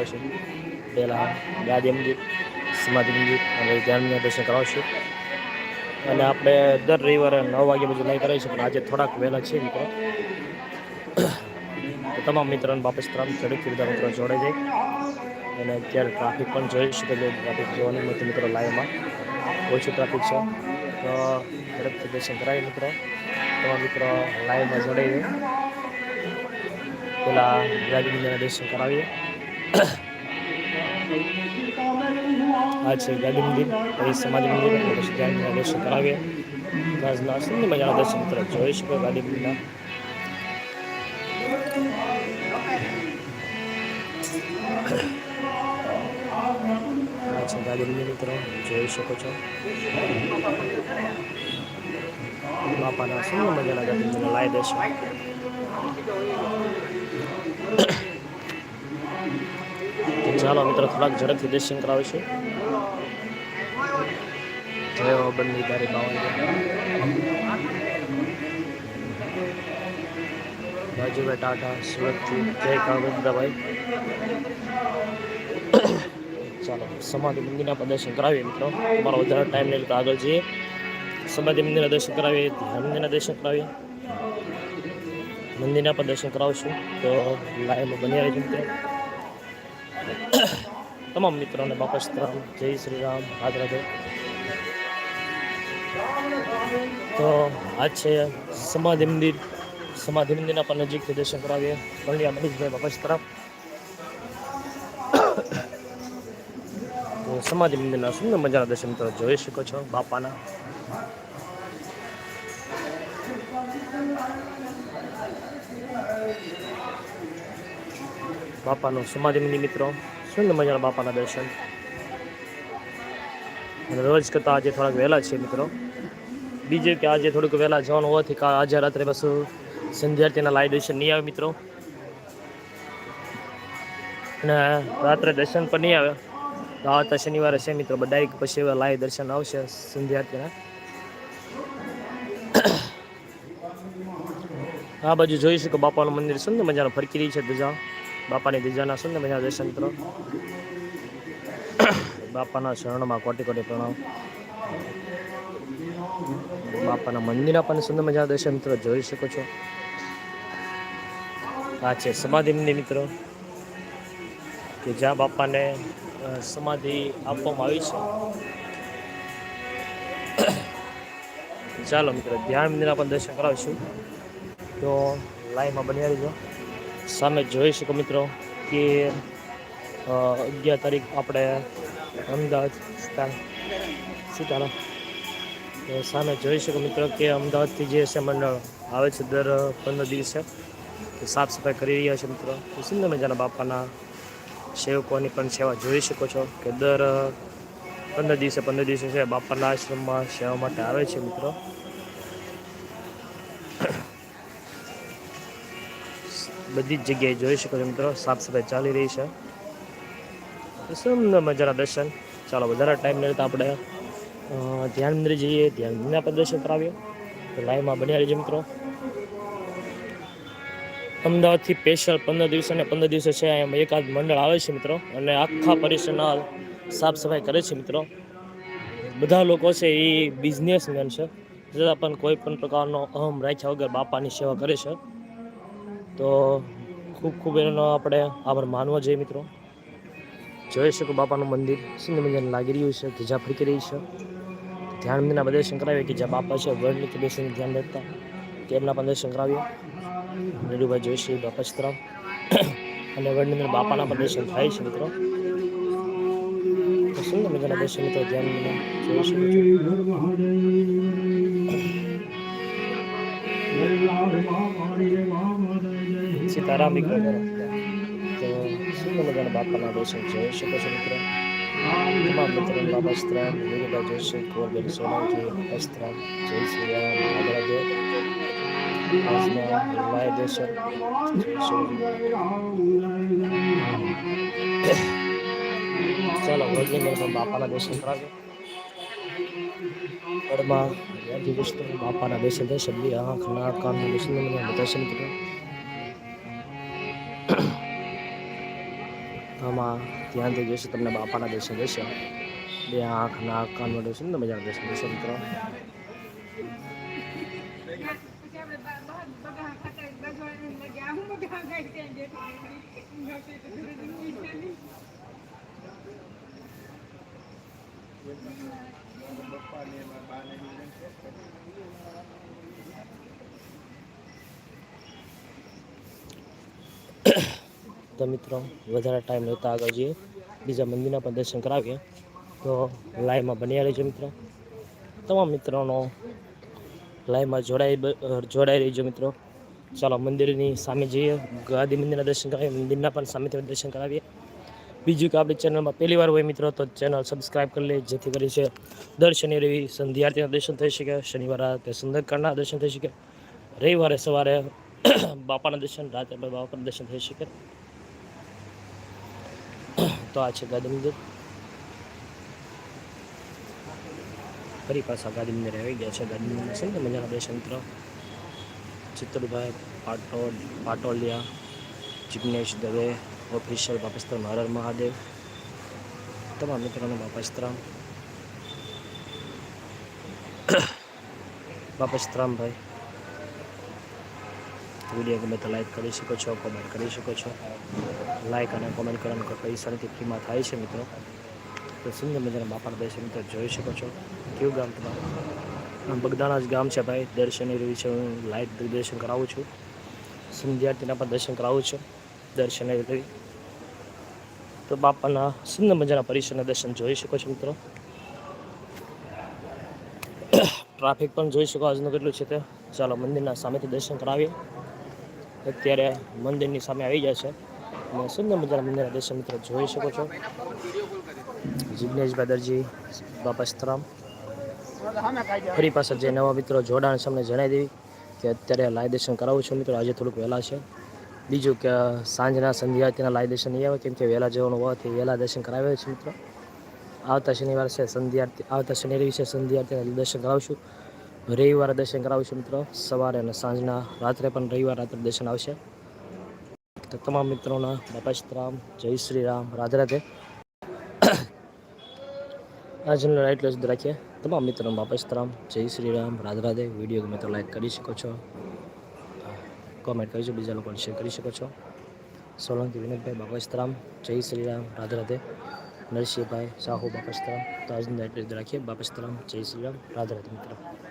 કરાવશું પહેલાં ગાદી મંદિર, સમાધિ મંદિર અને ધ્યાનના દર્શન કરાવશું અને આપણે દર રવિવારે નવ વાગ્યા બધું નહીં કરાવીશું પણ આજે થોડાક વહેલા છે મિત્રો. તો તમામ મિત્રોને વાપસ ત્રણ ઝડપથી બધા મિત્રો જોડે જાય અને અત્યારે ટ્રાફિક પણ જોઈ શકે ટ્રાફિક જોવાનું નથી મિત્રો લાઈવમાં ઓછું ટ્રાફિક છે. તો ઝડપથી દર્શન કરાવી મિત્રો. તમામ મિત્રો લાઈવમાં જોડાઈ જાય પેલા મંદિરના દર્શન કરાવીએ. આ છે ગાદી મંદિર. પછી સમાધિ મંદિર પછી ગાંધીના દર્શન કરાવીએ. રાજના સુંદર મજાના દર્શન તરફ જોઈ શકો ગાદી મંદિરના. આ છે ગાદી મંદિર મિત્રો જોઈ શકો છો. બાપાના સુંદર મજાના ગાદી મંદિરના લાય ચાલો મિત્રો, થોડાક ઝડપથી દર્શન કરાવીશું જય બંને તારી બાવન. રાજુભાઈ ટાટા, સુરતથી જય કાળવંદાભાઈ ચાલો, સમાધિ મંદિરના પ્રદર્શન દર્શન કરાવીએ મિત્રો. તમારો વધારે ટાઈમ નહીં તો આગળ જઈએ. સમાધિ મંદિરના દર્શન કરાવીએ, ધ્યાન મંદિરના દર્શન કરાવીએ. મંદિરના પણ દર્શન કરાવશું તો લાઈવમાં બની આવી મિત્રો. તમામ મિત્રોને બાપા સીતારામ જય શ્રી રામ રાધે તો આજ છે સમાધિ મંદિર, સમાધિ મંદિરના પણ નજીકથી દર્શન કરાવીએ. પંડ્યા મનીષભાઈ બાપા સીતારામ તો સમાધિ મંદિરના સુંદર મજાના દર્શન તો જોઈ શકો છો બાપાના. બાપાનું સમાધિ મિત્રો, સુંદર મજાના બાપાના દર્શન. અને રોજ કરતાં આજે થોડાક વહેલા છે મિત્રો. બીજે કે આજે થોડુંક વહેલા જવાનું હોવાથી આજે રાત્રે પાછું સંધ્યાર્થીના લાઈવ દર્શન નહીં આવે મિત્રો. અને રાત્રે દર્શન પણ નહીં આવે. તો આવતા શનિવારે છે મિત્રો ડાયરેક્ટ પછી હવે લાઈવ દર્શન આવશે સંધ્યાર્થીના. આ બાજુ જોઈ શકો બાપાનું મંદિર, સુંદર મજાનું ફરકી રહી છે ધજા. બાપાની ધજાના સુંદર મજાના દર્શન કરો. બાપાના શરણમાં કોટી કોટી પ્રણામ. બાપાના મંદિરના પણ સુંદર મજા દર્શન મિત્રો જોઈ શકો છો. આ છે સમાધિ મંદિર મિત્રો, કે જ્યાં બાપાને સમાધિ આપવામાં આવી છે. ચાલો મિત્રો, ધ્યાન મંદિરના પણ દર્શન કરાવીશું. તો લાઈવમાં બની રહીજો. સામે જોઈ શકો મિત્રો કે અગિયાર તારીખ આપણે અમદાવાદ સીતારામ સામે જોઈ શકો મિત્રો કે અમદાવાદથી જે છે મંડળ આવે છે દર પંદર દિવસે. સાફ સફાઈ કરી રહ્યા છે મિત્રો. સુંદર મજાના બાપાના સેવકોની પણ સેવા જોઈ શકો છો કે દર પંદર દિવસે પંદર દિવસે છે બાપાના આશ્રમમાં સેવા માટે આવે છે મિત્રો. બધી જ જગ્યાએ જોઈ શકો છો મિત્રો, સાફ સફાઈ ચાલી રહી છે. સુંદર મજાના દર્શન. ચાલો વધારે ટાઈમ નહીં તો આપણે ધ્યાન મંદિર જઈએ. ધ્યાન મંદિરના પર દર્શન કરાવીએ. તો લાઈવમાં બન્યા રહીજો મિત્રો. અમદાવાદથી સ્પેશિયલ પંદર દિવસે અને પંદર દિવસે છે, એમ એકાદ મંડળ આવે છે મિત્રો. અને આખા પરિસરના સાફ સફાઈ કરે છે મિત્રો. બધા લોકો છે એ બિઝનેસમેન છે. છતાં પણ કોઈ પણ પ્રકારનો અહમ રાખ્યા વગર બાપાની સેવા કરે છે. તો ખૂબ ખૂબ એનો આપણે આભાર માનવો જોઈએ મિત્રો. જોઈ શકો બાપાનું મંદિર સુંદર મજાનું લાગી રહ્યું છે, ધજા ફરકી રહી છે. ધ્યાન મંદિરના બધા દર્શન કરાવીએ કે જ્યાં બાપા છે કે બેસીને ધ્યાન રાખતા. તેમના પણ દર્શન કરાવીએ. નીરુભાઈ જોશી બાપા સીતરામ. અને વર્ણની અંદર બાપાના પણ દર્શન થાય છે મિત્રો. સુંદર મજાના દર્શન મિત્રો ધ્યાન જોઈ શકો સીતારામ વિક્રમ તો સુંદર મજાના બાપાના દર્શન જોઈ શકો છો મિત્રો તમામ મિત્રો બાબા સ્ત્રામ નીરુભાઈ જોશી કુંવરબેન સોલંકી અસ્ત્રામ જય શ્રી રામ આગળ આજના લાય દર્શન ચાલો વડનગરમાં બાપાના દર્શન કરાવ્યો વડમાં વ્યાધી વિષ્ણુ બાપાના દર્શન થાય શબ્દી આંખ નાક કાનનું દર્શન દર્શન કર્યું આમાં ધ્યાનથી જોઈશે તમને બાપાના દર્શન થશે બે આંખ નાક કાનનો દર્શન ને મજાના દર્શન થશે મિત્રો તો મિત્રો, વધારે ટાઈમ લેતા આગળ જઈએ. બીજા મંદિરના પણ દર્શન કરાવીએ. તો લાઈવમાં બન્યા રહેજો મિત્રો. તમામ મિત્રોનો લાઈવમાં જોડાઈ જોડાઈ રહીજો મિત્રો. ચાલો મંદિરની સામે જઈએ. ગાદી મંદિરના દર્શન કરાવીએ. મંદિરના પણ સામેથી દર્શન કરાવીએ. બીજું કે આપણી ચેનલમાં પહેલી વાર હોય મિત્રો, તો ચેનલ સબસ્ક્રાઈબ કરી લે. જેથી કરી છે દર શનિ રવિ સંધ્યાર્થીના દર્શન થઈ શકે. શનિવારે રાતે સુંદરકાંડના દર્શન થઈ શકે. રવિવારે સવારે બાપાના દર્શન પણ બાપાના દર્શન થઈ શકે. તો આ છે ગાંધી મંદિર ફરી પાછા મંદિર આવી ગયા છે. ગાંધી છે સુંદર મજાના બે સંત્ર. ચિત્રભાઈ પાટોલ પાટોલિયા, જિગ્નેશ દવે, ઓફિશિયલ બાપસ્તરામ હર હર મહાદેવ, તમામ મિત્રોને બાપસ્તરામ બાપસ્તરામ ભાઈ. વીડિયો ગમે તો લાઈક કરી શકો છો કોમેન્ટ કરી શકો છો. લાઈક અને કોમેન્ટ કરવાનું કોઈ પૈસા નથી, ફ્રીમાં થાય છે મિત્રો. તો સુંદર મજાના બાપાના દર્શન મિત્રો જોઈ શકો છો. કેવું ગામ તમારું? બગદાણા જ ગામ છે ભાઈ દર્શન રવિ છે, હું લાઇટ દર્શન કરાવું છું. સંધ્યાર્થીના પણ દર્શન કરાવું છું દર્શન રવિ તો બાપાના સુંદર મજાના પરિસરના દર્શન જોઈ શકો છો મિત્રો. ટ્રાફિક પણ જોઈ શકો, આજનું કેટલું છે તે. ચાલો મંદિરના સામેથી દર્શન કરાવીએ. અત્યારે મંદિરની સામે આવી જશે અને સુંદર મજાના મંદિરના દર્શન મિત્રો જોઈ શકો છો. જિગ્નેશભાઈ દરજી, બાપા સ્તરામ. ફરી પાસે જે નવા મિત્રો જોડાણ સામે જણાવી દેવી કે અત્યારે લાય દર્શન કરાવું છું મિત્રો. આજે થોડુંક વહેલા છે. બીજું કે સાંજના સંધ્યાના લાય દર્શન નહીં આવે, કેમ કે વહેલા જવાનું હોવાથી વહેલા દર્શન કરાવ્યા છે મિત્રો. આવતા શનિવાર છે સંધ્યાર્થી આવતા શનિ રવિ છે સંધ્યાર્થીના દર્શન કરાવશું રવિવારે દર્શન કરાવશું મિત્રો. સવારે અને સાંજના રાત્રે પણ રવિવાર રાત્રે દર્શન આવશે. તો તમામ મિત્રોના બાપા રામ, જય શ્રી રામ, રાધે રાધે. આજનો એટલો જ રાખીએ. તમામ મિત્રો રામ, જય શ્રી રામ, રાધે રાધે. વીડિયો ગમે તો લાઈક કરી શકો છો. કોમેન્ટ કરજો બીજા લોકોને શેર કરી શકો છો. સોલંકી વિનોદભાઈ, બાપા રામ, જય શ્રી રામ, રાધે રાધે. નરસિંહભાઈ, સાહુ બાપસ્તરામ તો આજનો જ રાખીએ. બાપસ્તરામ જય શ્રી રામ, રાધે રાધે, મિત્રો.